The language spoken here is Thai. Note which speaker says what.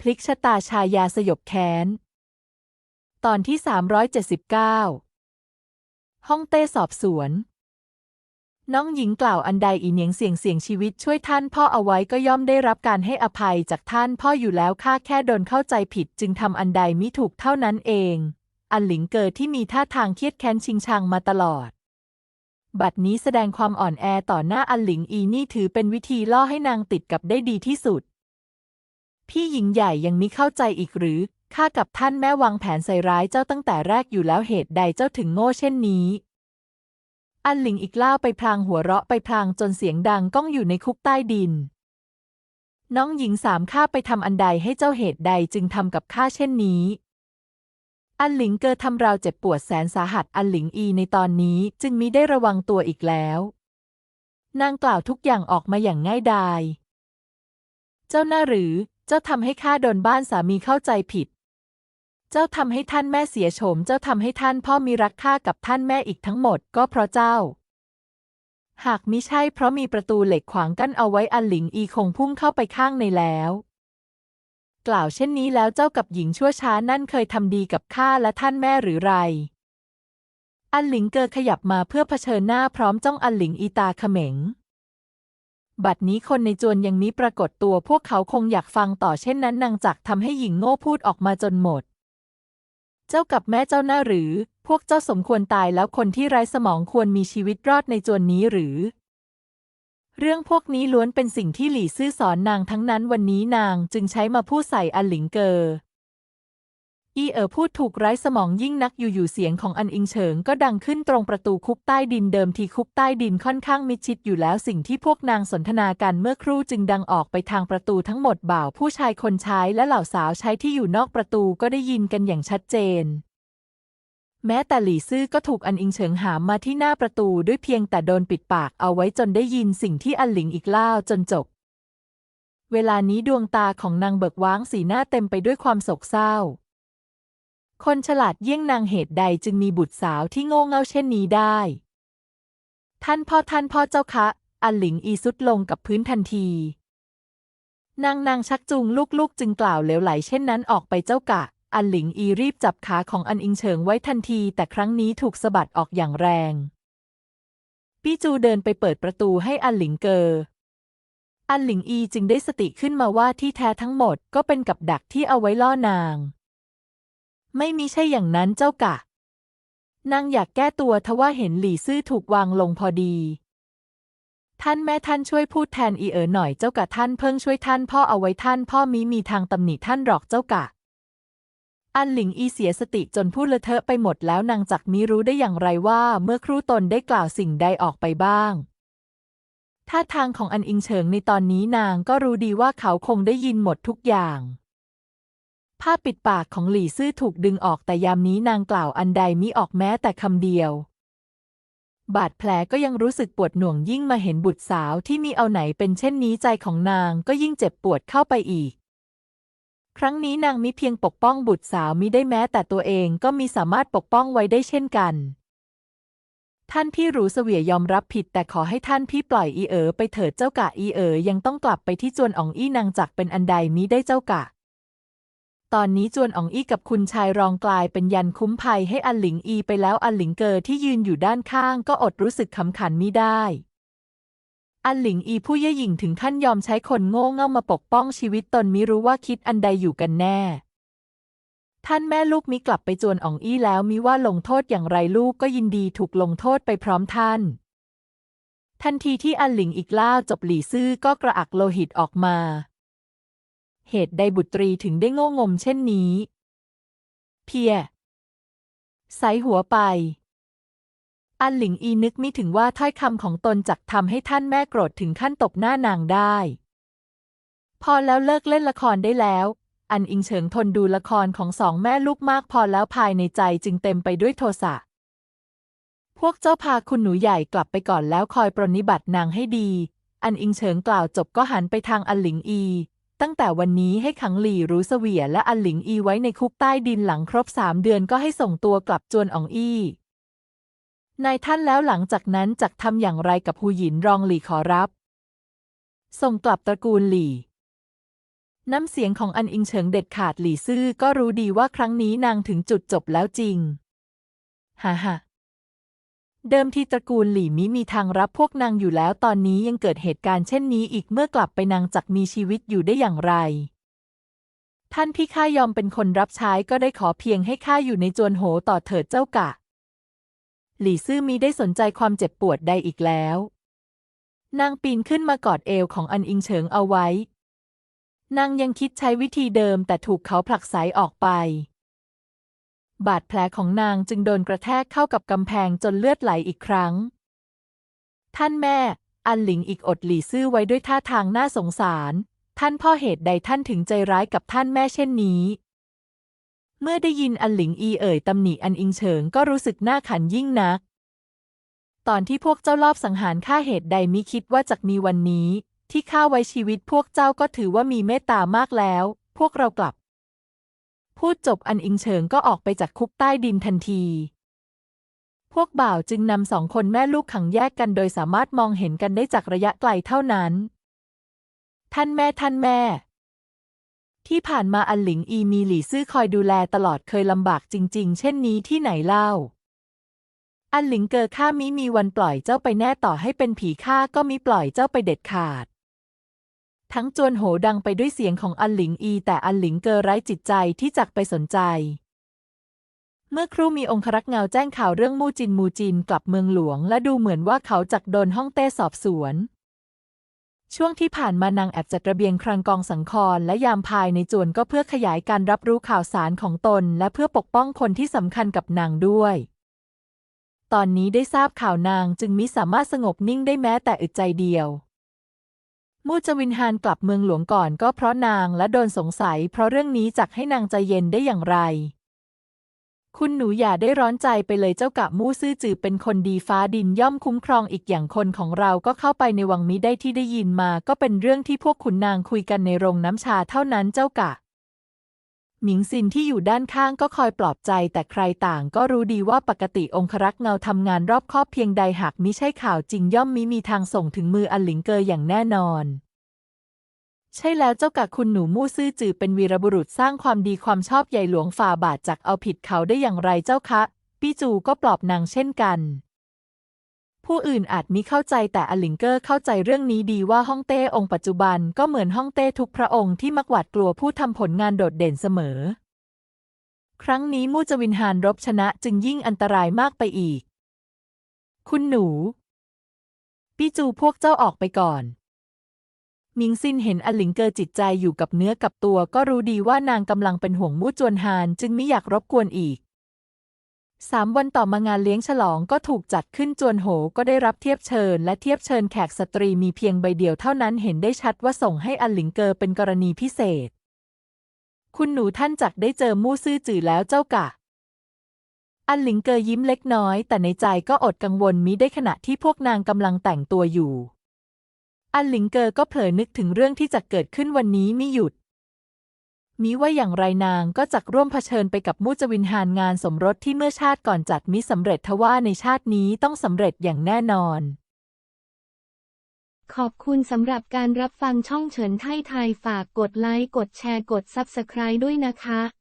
Speaker 1: พลิกชะตาชายาสยบแค้น ตอนที่ 379 ห้องเต้สอบสวน น้องหญิงกล่าวอันใดอีเหนียงเสี่ยงเสี่ยงชีวิตช่วยท่านพ่อเอาไว้ก็ย่อมได้รับการให้อภัยจากท่านพ่ออยู่แล้วข้าแค่โดนเข้าใจผิดจึงทำอันใดมิถูกเท่านั้นเอง อันหลิงเกิดที่มีท่าทางเครียดแค้นชิงชังมาตลอดบัดนี้แสดงความอ่อนแอต่อหน้าอันหลิงอีนี่ถือเป็นวิธีล่อให้นางติดกับได้ดีที่สุด พี่หญิงใหญ่ยังมิเข้าใจอีกหรือข้ากับท่านแม่วางแผนใส่ร้ายเจ้าตั้งแต่แรกอยู่แล้วเหตุใดเจ้าถึงโง่เช่นนี้ อันหลิงอีกล่าวไปพลางหัวเราะไปพลางจนเสียงดังก้องอยู่ในคุกใต้ดิน น้องหญิงสามข้าไปทำอันใดให้เจ้าเหตุใดจึงทำกับข้าเช่นนี้ อันหลิงเกอทำเราเจ็บปวดแสนสาหัสอันหลิงอีในตอนนี้จึงมิได้ระวังตัวอีกแล้ว นางกล่าวทุกอย่างออกมาอย่างง่ายดาย เจ้าหน้าหรือ เจ้าทำให้ข้าโดนบ้านสามีเข้าใจผิด เจ้าทำให้ท่านแม่เสียโฉม เจ้าทำให้ท่านพ่อมีรักข้ากับท่านแม่อีกทั้งหมดก็เพราะเจ้า หากมิใช่เพราะมีประตูเหล็กขวางกั้นเอาไว้อันหลิงอีคงพุ่งเข้าไปข้างในแล้ว กล่าวเช่นนี้แล้วเจ้ากับหญิงชั่วช้านั่นเคยทำดีกับข้าและท่านแม่หรือไรอันหลิงเกอขยับมาเพื่อเผชิญหน้าพร้อมจ้องอันหลิงอีตาเขม็ง บัดนี้คนในจวนยังนี้ปรากฏตัวพวกเขาคงอยากฟังต่อเช่นนั้นนางจักทำให้หญิงโง่พูดออกมาจนหมด เจ้ากับแม่เจ้าหน้าหรือ พวกเจ้าสมควรตายแล้วคนที่ไร้สมองควรมีชีวิตรอดในจวนนี้หรือ เรื่องพวกนี้ล้วนเป็นสิ่งที่หลี่ซื่อสอนนางทั้งนั้นวันนี้นางจึงใช้มาพูดใส่อันหลิงเกอ อีเอ๋อพูดถูกไร้สมองยิ่งนักอยู่ๆเสียงของอันอิงเฉิงก็ดังขึ้นตรงประตูคุกใต้ดินเดิมทีคุกใต้ดินค่อนข้างมิดชิดอยู่แล้วสิ่งที่พวกนางสนทนากันเมื่อครู่จึงดังออกไปทางประตูทั้งหมดบ่าวผู้ชายคนใช้และเหล่าสาวใช้ที่อยู่นอกประตูก็ได้ยินกันอย่างชัดเจน แม้แต่หลี่ซื่อก็ถูกอันอิงเฉิงหามมาที่หน้าประตูด้วยเพียงแต่โดนปิดปากเอาไว้จนได้ยินสิ่งที่อันหลิงอีกเล่าจนจบ เวลานี้ดวงตาของนางเบิกว้างสีหน้าเต็มไปด้วยความโศกเศร้า คนฉลาดเยี่ยงนางเหตุใดจึงมีบุตรสาวที่โง่เง่าเช่นนี้ได้ ท่านพ่อท่านพ่อเจ้าคะ อันหลิงอีสุดลงกับพื้นทันที นางนางชักจูงลูกๆ จึงกล่าวเหลวไหลเช่นนั้นออกไปเจ้ากะ อันหลิงอีรีบจับขาของอันอิงเฉิงไว้ทันที แต่ครั้งนี้ถูกสะบัดออกอย่างแรง ปี้จูเดินไปเปิดประตูให้อันหลิงเกออันหลิงอีจึงได้สติขึ้นมาว่าที่แท้ทั้งหมดก็เป็นกับดักที่เอาไว้ล่อนาง ไม่มีใช่อย่างนั้นเจ้ากะ นางอยากแก้ตัวทว่าเห็นหลี่ซื่อถูกวางลงพอดี ท่านแม่ท่านช่วยพูดแทนอีเอ๋อหน่อยเจ้ากะท่านเพิ่งช่วยท่านพ่อเอาไว้ท่านพ่อมีมีทางตำหนิท่านหรอกเจ้ากะ อันหลิงอีเสียสติจนพูดเลอะเทอะไปหมดแล้วนางจักมิรู้ได้อย่างไรว่าเมื่อครู่ตนได้กล่าวสิ่งใดออกไปบ้างท่าทางของอันอิงเฉิงในตอนนี้นางก็รู้ดีว่าเขาคงได้ยินหมดทุกอย่าง ผ้าปิดปากของหลี่ซื่อถูกดึงออกแต่ยามนี้นางกล่าวอันใดมิออกแม้แต่คำเดียว บาดแผลก็ยังรู้สึกปวดหน่วงยิ่งมาเห็นบุตรสาวที่มีเอาไหนเป็นเช่นนี้ใจของนางก็ยิ่งเจ็บปวดเข้าไปอีก ครั้งนี้นางมิเพียงปกป้องบุตรสาวมิได้แม้แต่ตัวเองก็มีสามารถปกป้องไว้ได้เช่นกันท่านพี่รู้เสวียยอมรับผิดแต่ขอให้ท่านพี่ปล่อยอีเอ๋อไปเถิดเจ้ากะอีเอ๋อยังต้องกลับไปที่จวนอ๋องอี้นางจักเป็นอันใดมิได้เจ้ากะ ตอนนี้จวนอ๋องอี้กับคุณชายรองกลายเป็นยันคุ้มภัยให้อันหลิงอีไปแล้วอันหลิงเกอที่ยืนอยู่ด้านข้างก็อดรู้สึกขำขันไมิได้ อันหลิงอีผู้เย่หยิ่งถึงขั้นยอมใช้คนโง่เง่ามาปกป้องชีวิตตนมิรู้ว่าคิดอันใดอยู่กันแน่ ท่านแม่ลูกมิกลับไปจวนอ๋องอี้แล้วมิว่าลงโทษอย่างไรลูกก็ยินดีถูกลงโทษไปพร้อมท่าน ทันทีที่อันหลิงอีกล่าวจบหลี่ซื่อก็กระอักโลหิตออกมา เหตุใดบุตรีถึงได้โง่งมเช่นนี้ เพียใสหัวไป อันหลิงอีนึกไม่ถึงว่าถ้อยคำของตนจักทำให้ท่านแม่โกรธถึงขั้นตบหน้านางได้ พอแล้วเลิกเล่นละครได้แล้ว อันอิงเฉิงทนดูละครของสองแม่ลูกมากพอแล้วภายในใจจึงเต็มไปด้วยโทสะ พวกเจ้าพาคุณหนูใหญ่กลับไปก่อนแล้วคอยปรนนิบัตินางให้ดี อันอิงเฉิงกล่าวจบก็หันไปทางอันหลิงอี ตั้งแต่วันนี้ให้ขังหลี่รู้เสวียและอันหลิงอีไว้ในคุกใต้ดินหลังครบสามเดือนก็ให้ส่งตัวกลับจวนอองอี้นายท่านแล้วหลังจากนั้นจักทำอย่างไรกับหูหยินรองหลี่ขอรับ ส่งกลับตระกูลหลี่ น้ำเสียงของอันอิงเฉิงเด็ดขาดหลี่ซื่อก็รู้ดีว่าครั้งนี้นางถึงจุดจบแล้วจริง ฮ่าฮ่า เดิมที่ตระกูลหลี่มิมีทางรับพวกนางอยู่แล้วตอนนี้ยังเกิดเหตุการณ์เช่นนี้อีกเมื่อกลับไปนางจักมีชีวิตอยู่ได้อย่างไร ท่านพี่ข้ายอมเป็นคนรับใช้ก็ได้ขอเพียงให้ข้าอยู่ในจวนโหต่อเถิดเจ้ากะ หลี่ซื่อมีได้สนใจความเจ็บปวดใดอีกแล้ว นางปีนขึ้นมากอดเอวของอันอิงเฉิงเอาไว้ นางยังคิดใช้วิธีเดิมแต่ถูกเขาผลักไสออกไป บาดแผลของนางจึงโดนกระแทกเข้ากับกำแพงจนเลือดไหลอีกครั้ง ท่านแม่ อันหลิงอีกอดหลี่ซื่อไว้ด้วยท่าทางน่าสงสาร ท่านพ่อเหตุใดท่านถึงใจร้ายกับท่านแม่เช่นนี้ เมื่อได้ยินอันหลิงอีเอ่ยตำหนิอันอิงเฉิงก็รู้สึกหน้าขันยิ่งนัก ตอนที่พวกเจ้ารอบสังหารข้าเหตุใดมิคิดว่าจะมีวันนี้ ที่ข้าไว้ชีวิตพวกเจ้าก็ถือว่ามีเมตตามากแล้ว พวกเรากลับ พูดจบอันอิงเฉิงก็ออกไปจากคุกใต้ดินทันที พวกบ่าวจึงนำสองคนแม่ลูกขังแยกกันโดยสามารถมองเห็นกันได้จากระยะไกลเท่านั้น ท่านแม่ท่านแม่ ที่ผ่านมาอันหลิงอีมีหลี่ซื่อคอยดูแลตลอดเคยลำบากจริง ๆ เช่นนี้ที่ไหนเล่า อันหลิงเกอข้ามิมีวันปล่อยเจ้าไปแน่ต่อให้เป็นผีข้าก็มิปล่อยเจ้าไปเด็ดขาด ทั้งจวนโหดังไปด้วยเสียงของอันหลิงอี แต่อันหลิงเกอไร้จิตใจที่จักไปสนใจ เมื่อครู่มีองครักษ์เงาแจ้งข่าวเรื่องมูจินมูจินกลับเมืองหลวง และดูเหมือนว่าเขาจักโดนห้องเต้สอบสวน ช่วงที่ผ่านมานางแอบจัดระเบียงครังกองสังครและยามภายในจวนก็เพื่อขยายการรับรู้ข่าวสารของตน และเพื่อปกป้องคนที่สำคัญกับนางด้วยตอนนี้ได้ทราบข่าวนางจึงมิสามารถสงบนิ่งได้แม้แต่อึดใจเดียว มูจวินฮานกลับเมืองหลวงก่อนก็เพราะนางและโดนสงสัย เพราะเรื่องนี้จักให้นางใจเย็นได้อย่างไร คุณหนูอย่าได้ร้อนใจไปเลยเจ้ากะมู่ซื่อจือเป็นคนดีฟ้าดินย่อมคุ้มครองอีกอย่างคนของเราก็เข้าไปในวังมิได้ที่ได้ยินมา ก็เป็นเรื่องที่พวกขุนนางคุยกันในโรงน้ำชาเท่านั้นเจ้ากะ หมิงซินที่อยู่ด้านข้างก็คอยปลอบใจแต่ใครต่างก็รู้ดีว่าปกติองครักษ์เงาทำงานรอบคอบเพียงใดหากมิใช่ข่าวจริงย่อมมิมีทางส่งถึงมืออันหลิงเกออย่างแน่นอน ใช่แล้วเจ้ากะคุณหนูมู่ซื่อจือเป็นวีรบุรุษสร้างความดีความชอบใหญ่หลวงฝ่าบาทจากเอาผิดเขาได้อย่างไรเจ้าคะ ปี้จูก็ปลอบนางเช่นกัน ผู้อื่นอาจมิเข้าใจแต่อลิงเกอร์เข้าใจเรื่องนี้ดีว่าฮ่องเต้องค์ปัจจุบันก็เหมือนฮ่องเต้ทุกพระองค์ที่มักหวาดกลัวผู้ทำผลงานโดดเด่นเสมอ ครั้งนี้มู่จวินฮานรบชนะจึงยิ่งอันตรายมากไปอีก คุณหนู ปี้จูพวกเจ้าออกไปก่อนมิงซินเห็นอลิงเกอร์จิตใจอยู่กับเนื้อกับตัวก็รู้ดีว่านางกำลังเป็นห่วงมู่จวนฮานจึงไม่อยากรบกวนอีก สามวันต่อมางานเลี้ยงฉลองก็ถูกจัดขึ้นจวนโหก็ได้รับเทียบเชิญ และเทียบเชิญแขกสตรีมีเพียงใบเดียวเท่านั้นเห็นได้ชัดว่าส่งให้อันหลิงเกอเป็นกรณีพิเศษ คุณหนูท่านจักได้เจอมู่ซื่อจื่อแล้วเจ้ากะ อันหลิงเกอยิ้มเล็กน้อย แต่ในใจก็อดกังวลมิได้ขณะที่พวกนางกำลังแต่งตัวอยู่ อันหลิงเกอก็เผลอนึกถึงเรื่องที่จะเกิดขึ้นวันนี้ไม่หยุด มิว่าอย่างไรนางก็จักร่วมเผชิญไปกับมูจวินฮานงานสมรสที่เมื่อชาติก่อนจัดมิสำเร็จทว่าในชาตินี้ต้องสำเร็จอย่างแน่นอน
Speaker 2: ขอบคุณสำหรับการรับฟังช่องเฉินไทยไทยฝากกดไลค์กดแชร์กดซับสไคร b e ด้วยนะคะ